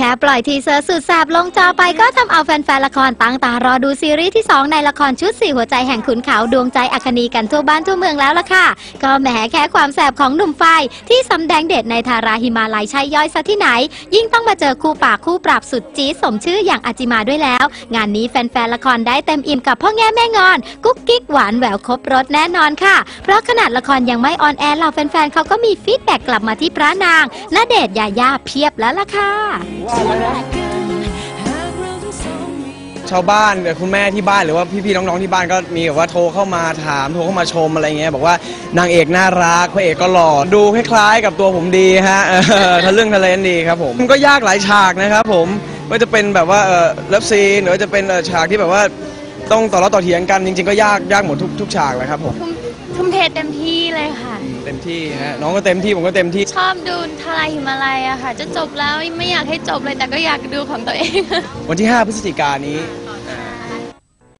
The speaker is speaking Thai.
แค่ปล่อยทีเซอร์สุดแสบลงจอไปก็ทำเอาแฟนๆละครตั้งตารอดูซีรีส์ที่ 2 ในละครชุดสี่หัวใจแห่งขุนเขาดวงใจอัคนีกันทั่วบ้านทั่วเมืองแล้วล่ะค่ะ ก็แหมแค่ความแสบของหนุ่มไฟที่สำแดงเด็ดในทาราฮิมาลัยใช่ย่อยซะที่ไหน ยิ่งต้องมาเจอคู่ปากคู่ปรับสุดจี๊ดสมชื่ออย่างอาจิมาด้วยแล้ว งานนี้แฟนๆละครได้เต็มอิ่มกับพ่อแง่แม่งอน กุ๊กกิ๊กหวานแหววครบรถแน่นอนค่ะ เพราะขนาดละครยังไม่ออนแอร์เหล่าแฟนๆเขาก็มีฟีดแบ็กกลับมาที่พระนางณเดชยายาเพียบแล้วล่ะค่ะชาวบ้านหรือคุณแม่ที่บ้านหรือว่าพี่ๆน้องๆที่บ้านก็มีแบบว่าโทรเข้ามาถามโทรเข้ามาชมอะไรเงี้ยบอกว่านางเอกน่ารักพระเอกก็หล่อดูคล้ายๆ กับตัวผมดีฮะเออทะลึ่งทะเลนดีครับผมมันก็ยากหลายฉากนะครับผมว่าจะเป็นแบบว่าเออเลิฟซีนหรือว่าจะเป็นเอ่อฉากที่แบบว่าต้องต่อราต่อเถียงกันจริงๆก็ยากยากหมดทุกทุกฉากเลยครับผมทุ่ม ทุ่มเทเต็มที่เลยค่ะ เต็มที่ฮะน้องก็เต็มที่ผมก็เต็มที่ ชอบดูทลายหิมาลัยอะค่ะ จะจบแล้วไม่อยากให้จบเลยแต่ก็อยากดูของตัวเอง วันที่ 5 พฤศจิกายนนี้